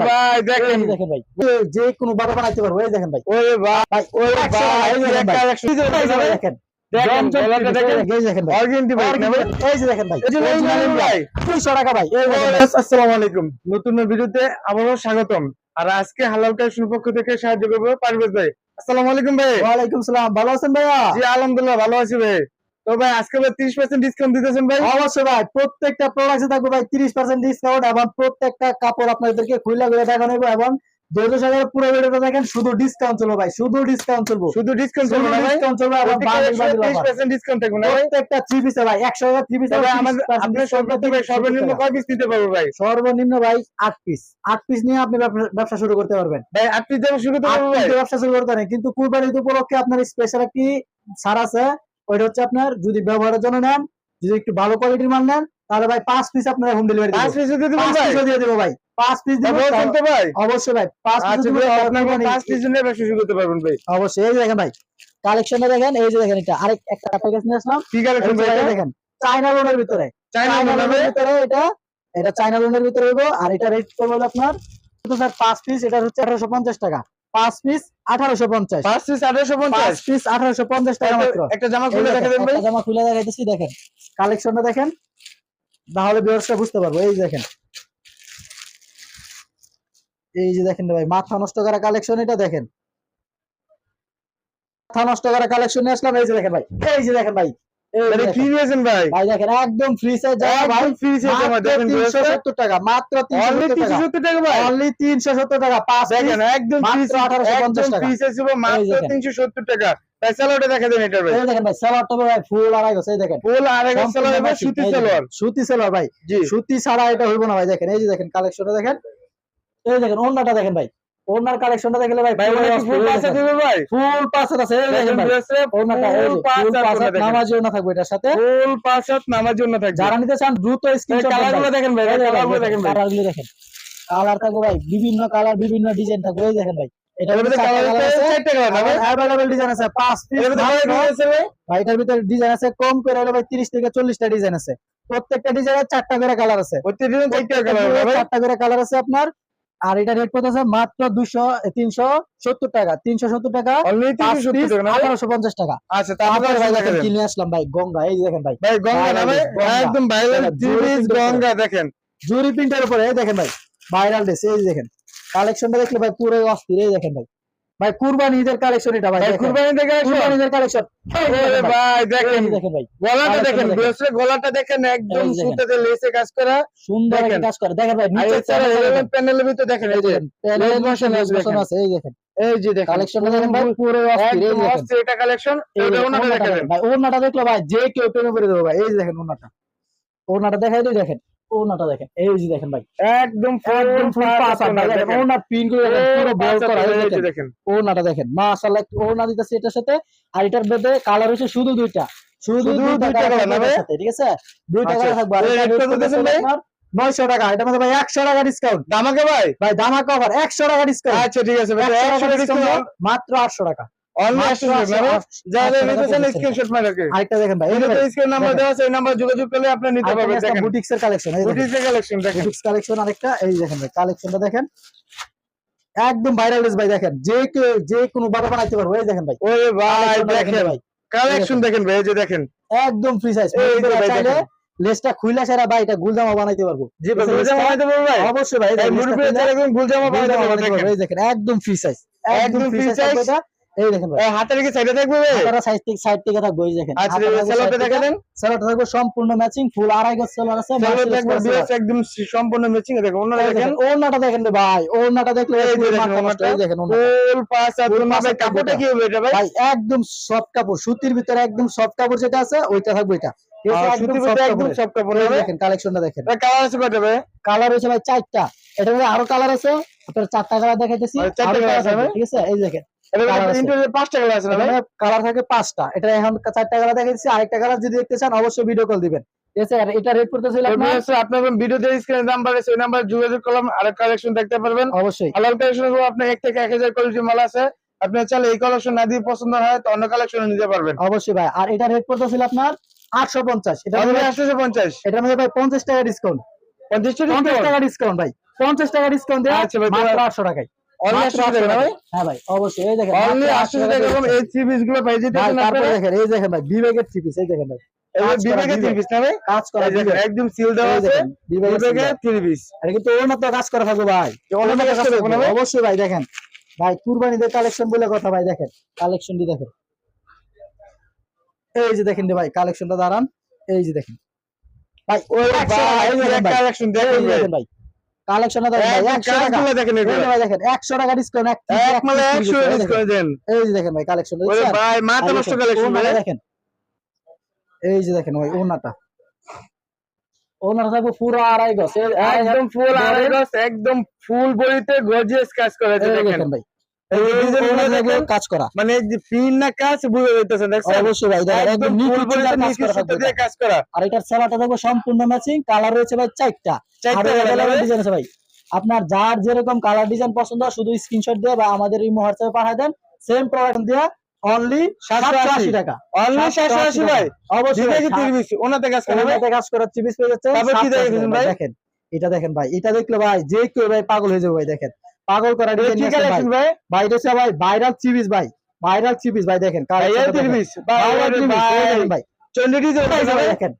ভাই দেখেন ভাই যে- কোনো বানাইতে পারব এই দেখেন ওরে ওরে দেখেন নতুন ভিডিওতে আবারও স্বাগতম আর আজকে হালাল কালেকশন পক্ষ থেকে সাহায্য করব পারভেজ ভাই আসসালামু আলাইকুম ভাই ওয়ালাইকুম সালাম ভালো আছেন ভাইয়া জি আলহামদুলিল্লাহ ভালো আছি ভাই তো ভাই আজকে ভাই তিরিশ পার্সেন্ট ডিসকাউন্ট দিতেছেন ভাই? অবশ্যই ভাই প্রত্যেকটা প্রোডাক্টে থাকবে ভাই তিরিশ পার্সেন্ট ডিসকাউন্ট এবং প্রত্যেকটা কাপড় আপনাদেরকে খুলে খুলে দেখানো হবে এবং ধৈর্য সহকারে পুরো ভিডিওটা দেখেন শুধু ডিসকাউন্ট চলবে ভাই শুধু ডিসকাউন্ট চলবে। শুধু ডিসকাউন্ট না ডিসকাউন্ট চলবে থাকবে না প্রত্যেকটা পিসে ভাই টাকা পিসে আমাদের সর্বনিম্ন কয় পিস নিতে পারব ভাই? সর্বনিম্ন ভাই আট পিস আট পিস নিয়ে আপনি ব্যবসা- শুরু করতে পারবেন। ভাই পিস শুরু করতে ব্যবসা শুরু করতে পারেন। কিন্তু কুরবানি ঈদ উপলক্ষে আপনার স্পেশাল একটি ছাড় আছে ওইটা হচ্ছে আপনার যদি ব্যবহারের জন্য নেন যদি একটু ভালো কোয়ালিটির মাল নেন তাহলে ভাই পাঁচ পিস আপনারা হোম ডেলিভারি পাঁচ পিস দিতে দেবেন ভাই? দিয়ে দেবো ভাই। পাঁচ পিস দিব তারপর ভাই অবশ্যই ভাই পাঁচ পিস আচ্ছা দিব ভাই আপনার পাঁচ পিস নিয়ে ব্যবসা শুরু করতে পারবেন ভাই। অবশ্যই এই দেখেন ভাই দেখেন এই যে দেখেন এটা আরেক একটা কাপড় নিয়ে আসলাম। কি কালেকশন ভাই দেখেন চায়না লোনের ভিতরে। চায়না লোনের ভিতরে এটা এটা চায়না লোনের ভিতরে হইবো আর এটা রেট করব আপনার তো স্যার পাঁচ পিস এটা হচ্ছে আঠারোশো পঞ্চাশ টাকা। পাঁচ পিস আঠারোশো পঞ্চাশ। পাঁচ পিস আঠারোশো পঞ্চাশ। পিস আঠারোশো পঞ্চাশ টাকা মাত্র। একটা জামা খুলে দেখেন, দেন ভাই। জামা খুলে দেখাইতেছি দেখেন। কালেকশনটা দেখেন। তাহলে বুঝতে পারব এই দেখেন। এই যে দেখেন ভাই মাথা নষ্ট করা কালেকশন এটা দেখেন। মাথা নষ্ট করা কালেকশন নিয়ে আসলাম এই যে দেখেন ভাই এই যে দেখেন ভাই। এটা কি দেখেন। ভাই। ভাই দেখেন একদম ফ্রি সাইজ ভাই ফ্রি সাইজ জামা মাত্র তিনশো সত্তর টাকা মাত্র ভাই। অনলি পাঁচ দেখেন একদম মাত্র 1850 টাকা। ফ্রি সাইজ ছিল মাত্র দেখেন। তিনশো সত্তর টাকা। তাই সালোয়ারটা দেখা দেন এটা ভাই। দেখেন ভাই ভাই ফুল আড়াই গেছে এই দেখেন। ফুল আর এক সালোয়ার matching, সুতি সালোয়ার সুতি সালোয়ার ভাই। সুতি ছাড়া এটা হইব না ভাই দেখেন এই যে দেখেন কালেকশনটা দেখেন। এই দেখেন ওন্নাটা দেখেন ভাই। ওন্নার কালেকশনটা দেখলে ভাই ভাই ফুল পাঁচা দেবে ভাই। ফুল আছে এই দেখেন ভাই। ফুল ফুল পাঁচা পাঁচের না থাকবে এটার সাথে। ফুল পাঁচাত নামার জন্য থাকবে। যারা নিতে চান দ্রুত স্ক্রিনশট কালারগুলো দেখেন ভাই কালারগুলো দেখেন ভাই। কালারগুলো দেখেন। কালার থাকবে ভাই বিভিন্ন কালার বিভিন্ন ডিজাইন থাকবে। এই দেখেন ভাই ভিতরে ডিজাইন আছে পাঁচ ভাই? এটার ভিতরে ডিজাইন আছে কম করে হলে ভাই তিরিশ থেকে চল্লিশটা ডিজাইন আছে। প্রত্যেকটা ডিজাইনের চারটা করে কালার আছে। প্রত্যেকটা ভাই। চারটা করে কালার আছে আপনার। আর এটা রেট কত আছে মাত্র দুশো তিনশো সত্তর টাকা তিনশো সত্তর টাকা? আঠারোশো পঞ্চাশ টাকা। আচ্ছা তারপরে ভাই দেখেন নিয়ে আসলাম ভাই? গঙ্গা এই দেখেন ভাই। ভাই গঙ্গা না ভাই? একদম ভাইরাল গঙ্গা দেখেন। জুরি প্রিন্টের উপরে এই দেখেন ভাই ভাইরাল ড্রেস এই দেখেন। কালেকশনটা দেখলে ভাই পুরো অস্থির এই দেখেন ভাই। ভাই কুরবানি ঈদের কালেকশন এটা ভাই কুরবানি দেখে আসো কুরবানি ঈদের কালেকশন ওরে ভাই। দেখেন। দেখেন ভাই। গলাটা দেখেন। ব্রেসলেট গলাটা দেখেন একদম। সুতাতে লেসে কাজ করা। সুন্দর। কাজ করে। দেখেন ভাই নিচে এছাড়া এলিমেন্ট প্যানেলের ভিতরে দেখেন এই যে আছে এই দেখেন। এই যে দেখেন। কালেকশনটা দেখেন ভাই পুরো অস্থির এটা কালেকশন এটা ওনাটা দেখেন। ভাই ওড়নাটা দেখল ভাই যে কেউ প্রেমে পড়ে দেবো ভাই এই যে দেখেন ওড়নাটা। ওড়নাটা দেখাই দিই দেখেন। ওড়নাটা দেখেন এই যে দেখেন ভাই। একদম একদম ফুল পাস দেখেন ওড়না পিন করে পুরো বল করা দেখেন দেখেন। ওড়নাটা দেখেন মাশাআল্লাহ ওড়না দিতেছে এটার সাথে আর এটার মধ্যে কালার হচ্ছে শুধু দুইটা। শুধু দুইটা কালার না ভাই? ঠিক আছে? দুইটা আচ্ছা, কালার থাকবে আর rate rate কত ভাই? 900 টাকা মধ্যে ভাই 100 টাকা ডিসকাউন্ট দামাকে ভাই? ভাই দামা কভার 100 টাকা ডিসকাউন্ট আচ্ছা ঠিক আছে ভাই 100 টাকা 100 ডিসকাউন্ট ডিসকাউন্ট মাত্র 800 টাকা। অনলি মাত্র 100 টাকা 800 যারা 800 টাকা নিতেছেন দিতেছেন। স্ক্রিনশট মারে রাখে আরেকটা দেখেন ভাই নাম্বার দেওয়া আছে এই নাম্বার যোগাযোগ করলে আপনি নিতে পারবেন দেখেন। বুটিক্স কালেকশন বুটিক্সের কালেকশন দেখেন। বুটিক্স কালেকশন আরেকটা এই দেখেন ভাই কালেকশনটা দেখেন। একদম ভাইরাল ভাই দেখেন। যে যে কোনো বাবা বানাইতে পারব এই দেখেন ভাই। ওরে ভাই দেখেন ভাই কালেকশন দেখেন। ভাই এই যে দেখেন। একদম ফ্রি সাইজ চাইলে লেসটা খুইলা সেরা ভাই এটা গুলজামা বানাইতে পারব। জি ভাই গুলজামা বানাইতে পারব ভাই। অবশ্যই ভাই এই গুলজামা বানাইতে পারব দেখেন। এই দেখেন একদম ফ্রি সাইজ একদম ফ্রি সাইজ। এই দেখেন ভাই। এই হাতের কি সাইডে থাকবে সাইজ থেকে সাইড থেকে থাকবে এই দেখেন। আচ্ছা সেলোতে দেন সেলোটা থাকবে সম্পূর্ণ ম্যাচিং ফুল আড়াই গজ সেলার আছে সেলোতে বিএস একদম সম্পূর্ণ ম্যাচিং দেখেন দেখেন। ওড়নাটা দেখেন ভাই ওড়নাটা দেখলে এই দেখেন এই। ফুল পাঁচ আর দুই কাপড়টা কি হবে এটা ভাই? ভাই একদম সফট কাপড় সুতির ভিতরে একদম সফট কাপড় যেটা আছে ওইটা থাকবে এটা। একদম কাপড়। দেখেন কালেকশনটা দেখেন। কালার আছে কয়টা ভাই? কালার হচ্ছে ভাই চারটা। এটা আরও কালার আছে আপনার চারটা কালার দেখাইতেছি? ঠিক আছে? এই দেখেন এটা Colour আছে। ইন্টারনেট পাঁচটা কালার আছে কালার থাকে পাঁচটা। এটা এখন চারটা কালার দেখাইছি আরেকটা কালার যদি দেখতে চান অবশ্যই ভিডিও কল দিবেন। ঠিক আছে আর এটা রেট করতেছিল আপনার? ভিডিওতে স্ক্রিনে নাম্বার আছে ওই নাম্বার যোগাযোগ করলাম আর কালেকশন দেখতে পারবেন। অবশ্যই। হালাল কালেকশন আপনার এক থেকে এক হাজার কোয়ালিটি মাল আছে। আপনি চাইলে এই কালেকশন না দিয়ে পছন্দ হয় তো অন্য কালেকশন নিতে পারবেন। অবশ্যই ভাই। আর এটা রেট করতেছিল আপনার আটশো পঞ্চাশ। এটা আসতেছে পঞ্চাশ। এটার মধ্যে ভাই পঞ্চাশ টাকা ডিসকাউন্ট পঞ্চাশ টাকা ডিসকাউন্ট ভাই। পঞ্চাশ টাকা ডিসকাউন্ট দেওয়া আচ্ছা ভাই, আটশো টাকায়। অনলি মাত্র 800 টাকা না ভাই। হ্যাঁ ভাই অবশ্যই এই দেখেন অনলি মাত্র 800 800 টাকা টাকা। এরকম এই থ্রি পিসগুলো পেয়ে যেতে ভাই তারপরে দেখেন এই দেখেন ভাই বিবেকের থ্রি পিস এই দেখেন ভাই। কাজ করা কাজ। একদম সিল দেওয়া আছে এটা কিন্তু করা থাকবে ভাই? অবশ্যই ভাই দেখেন। ভাই কুরবানিদের কালেকশন বলে কথা ভাই দেখেন। কালেকশনটি দেখেন। এই যে দেখেন ভাই কালেকশনটা দাঁড়ান। এই যে দেখেন। ভাই ওই। কালেকশন দেখেন ভাই। কালেকশনটা দেখেন ভাই একদম একশো টাকা। দেখেন ভাই দেখেন একশো টাকা ডিসকাউন্ট এক এক মালে একশো দেন। এই যে দেখেন ভাই কালেকশন ওরে ভাই মাথা নষ্ট কালেকশন ভাই। দেখেন। এই যে দেখেন ভাই ওনাটা থাকবে পুরো আড়াই একদম ফুল আড়াই গজ একদম ফুল বড়িতে গর্জিয়াস কাজ করা আছে এই দেখেন। দেখেন ভাই। এই কাজ করা। মানে এই না কাজ বুঝে যাইতেছেন অবশ্যই ভাই একদম একদম ফুল নিখুঁত বড়িতে কাজ করা সুতো থাকবে দিয়ে এটা। কাজ করা। আর এটার সেলাটা দেখব সম্পূর্ণ ম্যাচিং কালার রয়েছে ভাই চারটা। চারটা আরও colour available হবে। ডিজাইন আছে ভাই। আপনার যার যেরকম কালার ডিজাইন পছন্দ শুধু স্ক্রিনশট দিয়ে বা আমাদের ইমো হোয়াটসঅ্যাপে পাঠিয়ে দেন সেম প্রোডাক্ট দিয়ে অনলি 780 টাকা। অনলি 780 ভাই। অবশ্যই ওনাতে কাজ করা ওনাতে কাজ করার চিপিস পেয়ে যাচ্ছে তারপর কি 780 ভাই? দেখেন এটা দেখেন ভাই এটা দেখলে ভাই যে কেউ ভাই পাগল হয়ে যাবে ভাই দেখেন। পাগল করা ডিজাইন ভাই? ভাই? ভাই এটা ভাই ভাইরাল চিপিস ভাই। ভাইরাল চিপিস ভাই দেখেন ভাই ভাই ভাইরাল ভাই। ভাই। চন্ডি ডিজাইন ভাই। দেখেন।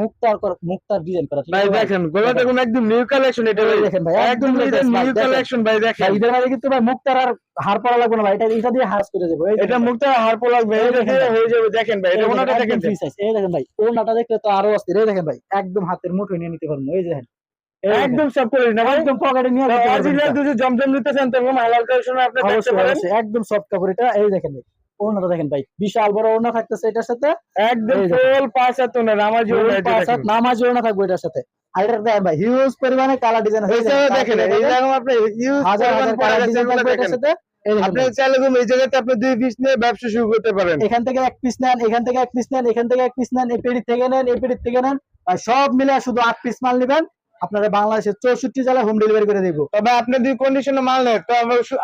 মুক্তার মুক্তার মুক্তার আর হার পরা লাগবে না ভাই এটা এটা দিয়ে হার্স করে এটা ভাই। মুখটা হারপো লাগবে দেখেন ভাই। হয়ে যাবে দেখেন ভাই এটা ওনাটা দেখেন এই ভাই। ওনাটা দেখলে তো আরও অস্থির। দেখেন ভাই একদম হাতের মুঠোয় নিয়ে নিতে দেখেন এই দেখেন, একদম সব না একদম পকেটে নিয়ে অরিজিনাল। যদি জমজম নিতেছেন তখন হালাল কালেকশন আপনি দেখতে পারেন। একদম সফট কাপড় এটা। এই দেখেন ওনাটা দেখেন ভাই বিশাল বড় ওনা থাকতেছে এটার সাথে। একদম ফুল পাঁচ হাত না নামাজ নামাজ ওনা থাকবে এটার সাথে। আর এটার দেখেন ভাই হিউজ পরিমাণে কালার ডিজাইন এছাড়াও দেখেন এই আপনি ইউজ হাজার হাজার কালার ডিজাইন থাকবে এটার সাথে। আপনি চাইলে এই জায়গাতে আপনি দুই পিস নিয়ে ব্যবসা শুরু করতে পারেন। এখান থেকে এক পিস নেন এখান থেকে এক পিস নেন এখান থেকে এক পিস নেন এই পেড়ি থেকে নেন এই পেড়ি থেকে নেন। আর সব মিলে শুধু আট পিস মাল নেবেন। আপনারা বাংলাদেশের চৌষট্টি জেলায় হোম ডেলিভারি করে দিব। তবে আপনি যদি কন্ডিশনে মাল নেন। তো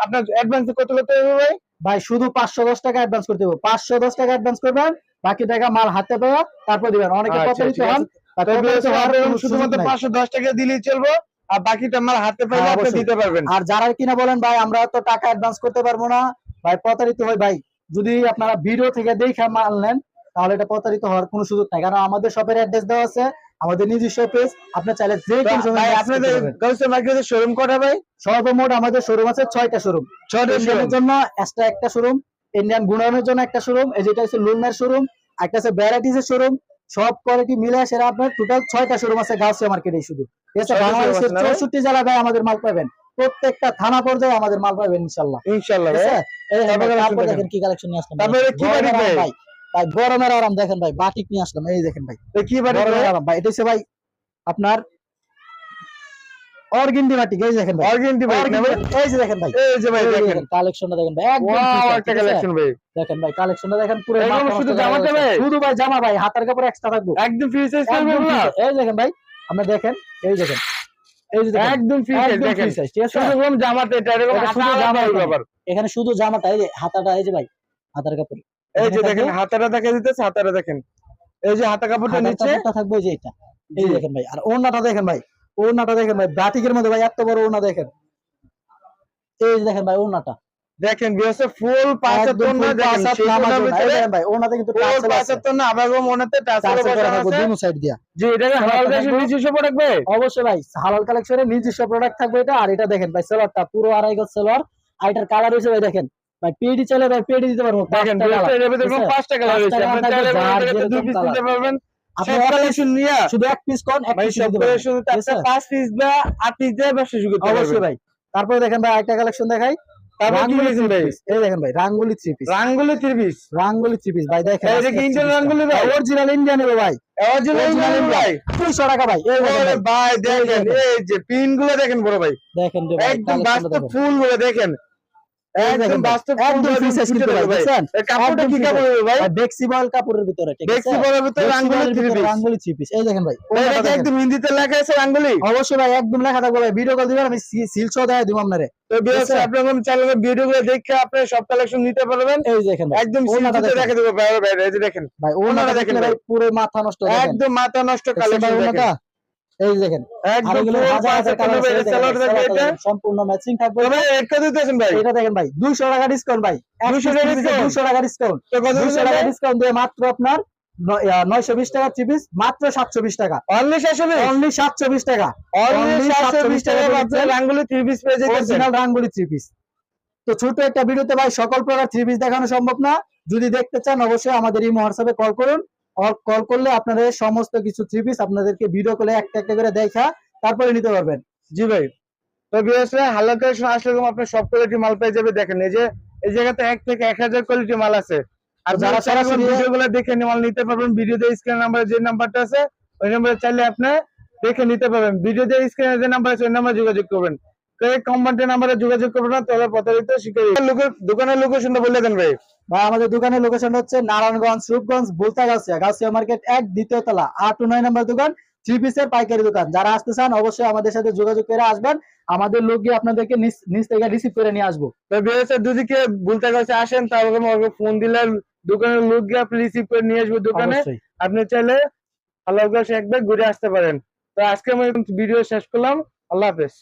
আপনার অ্যাডভান্স কত করতে হবে ভাই? ভাই শুধু পাঁচশো দশ টাকা অ্যাডভান্স করতে হবে পাঁচশো দশ টাকা অ্যাডভান্স করবেন বাকি টাকা মাল হাতে পাওয়া তারপর দিবেন। অনেকে আচ্ছা, প্রতারিত হন বা তবে প্রতারিত হওয়ার আপনি কোনো সুযোগ শুধুমাত্র পাঁচশো দশ টাকা দিলেই চলবো আর বাকিটা মাল হাতে পাইলে হ্যাঁ, আপনি দিতে পারবেন। আর যারা কিনা বলেন ভাই আমরা তো টাকা অ্যাডভান্স করতে পারব না। ভাই প্রতারিত হয় ভাই যদি আপনারা ভিডিও থেকে দেখে মাল নেন তাহলে এটা প্রতারিত হওয়ার কোনো সুযোগ নাই। কারণ আমাদের শপের অ্যাড্রেস দেওয়া আছে আমাদের নিজস্ব পেজ আপনি চাইলে যে তো কোনো সময় ভাই আপনাদের পারবেন। মার্কেটের শোরুম কটা ভাই? সর্বমোট আমাদের শোরুম আছে ছয়টা শোরুম ইন্ডিয়ানের জন্য এক্সট্রা একটা শোরুম ইন্ডিয়ান গুণানের জন্য একটা শোরুম এই যেটা হচ্ছে লুনার শোরুম একটা আছে ভ্যারাইটিস এর শোরুম সব কোয়ালিটি মিলে সেটা আপনার টোটাল ছয়টা শোরুম আছে গাউসিয়া মার্কেটে শুধু। ঠিক আছে ছয়টা বাংলাদেশের? চৌষট্টি জেলায় ভাই আমাদের মাল পাবেন। প্রত্যেকটা থানা পর্যায়ে আমাদের মাল পাবেন ইনশাল্লাহ ইনশাল্লাহ কি কালেকশন নিয়ে আসলাম। ভাই? গরমের আরাম দেখেন ভাই বাটিক নিয়ে আসলাম এই দেখেন ভাই। কি গরমের আরাম ভাই এটা হচ্ছে ভাই আপনার অর্গিন্ডি বাটিক এই দেখেন ভাই। অর্গেন্টি ভাই? এই যে দেখেন ভাই। এই যে ভাই দেখেন। দেখেন কালেকশনটা দেখেন ভাই ওয়াও একটা কালেকশন ভাই। দেখেন ভাই কালেকশনটা দেখেন পুরো শুধু জামাতে ভাই? শুধু ভাই জামা ভাই হাতের কাপড় এক্সট্রা থাকবে। একদম ফ্রি সাইজ। এই দেখেন ভাই দেখেন এই দেখেন এই যে একদম ফ্রি সাইজ দেখেন free size, ঠিক আছে? শুধু জামাতে এটা এরকম হাতা জামা জামা এখানে। এখানে শুধু জামাটা এই যে হাতাটা এই যে ভাই হাতার কাপড়। এই যে দেখেন হাতাটা দেখা দিতেছে হাতাটা দেখেন। এই যে হাতা কাপড়টা নিচে থাকবে যে এটা। এই দেখেন ভাই আর ওড়নাটা দেখেন ভাই ওড়নাটা দেখেন ভাই বাটিকের মধ্যে ভাই এত বড় ওড়না দেখেন। এই যে দেখেন ভাই ওড়নাটা। দেখেন বিয়াসে ফুল পাঁচ একদম না দেখেন ভাই ওড়নাতে কিন্তু ফুল টার্সেল পাঁচ আছে। টন না আবার মনেতে টার্সেল করা থাকবে দুনো সাইড দিয়া। এটাকে টার্সেল হালাল। দেশের নিজস্ব প্রোডাক্ট ভাই। অবশ্যই ভাই হালাল কালেকশনের নিজস্ব প্রোডাক্ট থাকবে এটা আর এটা দেখেন ভাই সেলারটা পুরো আড়াই গজ সেলার আর এটার কালার হয়েছে ভাই দেখেন ভাই পেডি চলে ভাই পেডি দিতে পারব দেখেন পাঁচটা রয়েছে। আপনি চাইলে দুই পিস নিতে পারবেন। আপনি কালেকশন নিয়ে শুধু এক পিস কোন এক পিস সব কালেকশন আপনি পাঁচ পিস বা আট পিস দিয়ে ব্যবসা শুরু করতে অবশ্যই ভাই। তারপরে দেখেন ভাই একটা কালেকশন দেখাই। রাঙ্গুলি ভাই? এই দেখেন ভাই Rangoli three piece Rangoli three piece Rangoli three piece ভাই দেখেন এটা কি ইন্ডিয়ান রাঙ্গুলি ভাই। অরিজিনাল ইন্ডিয়ান ভাই। অরিজিনাল ভাই। দুইশো টাকা ভাই। ভাই, দেখেন এই যে পিনগুলো দেখেন বড় ভাই। দেখেন একদম। ফুলগুলো দেখেন। একদম বাস্তব একদমগুলো কিন্তু বুঝছেন? কাপড়টা কি কাপড় ভাই? ভাই, কাপড়ের ভিতরে ঠিক দেখছি আছে? বড় ভিতরে Rangoli three piece Rangoli three piece এই দেখেন ভাই। এটা ওনাটা কি দেখেন। একদম হিন্দিতে লেখা আছে রাঙ্গুলি। অবশ্যই ভাই একদম লেখা থাকবে ভাই। ভিডিও কল দিবেন আমি সিল সহ দেখাই দিব আপনারে। তো চ্যানেলে ভিডিও গুলো দেখে আপনি সব কালেকশন নিতে পারবেন। এই দেখেন একদম ওনাটা সিলতে দেখেন। দেখে দেবো বাইরে বাইরে এই দেখেন। ভাই ওনাটা দেখেন ভাই। ভাই। পুরো মাথা নষ্ট একদম মাথা নষ্ট কালেকশন দেখেন। এই দেখেন সম্পূর্ণ ম্যাচিং থাকবে। তবে দিতেছেন ভাই। এটা দেখেন ভাই দুইশো টাকা ডিসকাউন্ট ভাই। 200 টাকা ডিসকাউন্ট তো কত দুশো দিচ্ছেন টাকা ডিসকাউন্ট দিয়ে মাত্র আপনার নয়শো বিশ টাকা থ্রি মাত্র সাতশো বিশ টাকা। অনলি সাতশো বিশ? অনলি সাতশো বিশ টাকা। অনলি only সাতশো বিশ 720 টাকা রাঙ্গুলি থ্রি পিস পেয়ে অরিজিনাল রাঙ্গুলি পিস তো ছোট একটা ভিডিওতে ভাই সকল প্রকার থ্রি পিস দেখানো সম্ভব না। যদি দেখতে চান অবশ্যই আমাদের এই হোয়াটসঅ্যাপে কল করুন। কল করলে আপনাদের সমস্ত কিছু থ্রি পিস আপনাদেরকে ভিডিও কলে একটা একটা করে দেখা তারপরে নিতে পারবেন। জি ভাই। তো বিএসএ হালাল কালেকশন আসলে সব কোয়ালিটি মাল পেয়ে যাবে দেখেন। এই যে এই জায়গাতে এক থেকে এক হাজার কোয়ালিটি মাল আছে। আর যারা সরাসরি সরাসরি- ভিডিও গুলো দেখে মাল নিতে পারবেন ভিডিওতে স্ক্রিন নাম্বারে যে নাম্বারটা আছে ওই নাম্বারে চাইলে আপনি দেখে নিতে পারবেন। ভিডিওতে স্ক্রিনে যে নাম্বার আছে ওই নাম্বারে যোগাযোগ করবেন। কোম্পানির নাম্বারে যোগাযোগ করবেন না তাহলে প্রতারিত শিকার। দোকানের লোকেশনটা বলে দেন ভাই। ভাই আমাদের দোকানের লোকেশন হচ্ছে নারায়ণগঞ্জ রূপগঞ্জ বুলতা গাছিয়া গাছিয়া মার্কেট এক দ্বিতীয় তলা আট নয় নম্বর দোকান থ্রি পিসের পাইকারি দোকান। যারা আসতে চান অবশ্যই আমাদের সাথে যোগাযোগ করে আসবেন। আমাদের লোক গিয়ে আপনাদেরকে নিচ নিচ থেকে রিসিভ করে নিয়ে আসব। দুদিকে বলতে আসেন তারপরে ফোন দিলে দোকানের লোক গিয়ে আপনি রিসিভ করে নিয়ে আসবে দোকানে। আপনি চাইলে আল্লাহ একবার ঘুরে আসতে পারেন। তো আজকে আমি ভিডিও শেষ করলাম। আল্লাহ হাফেজ।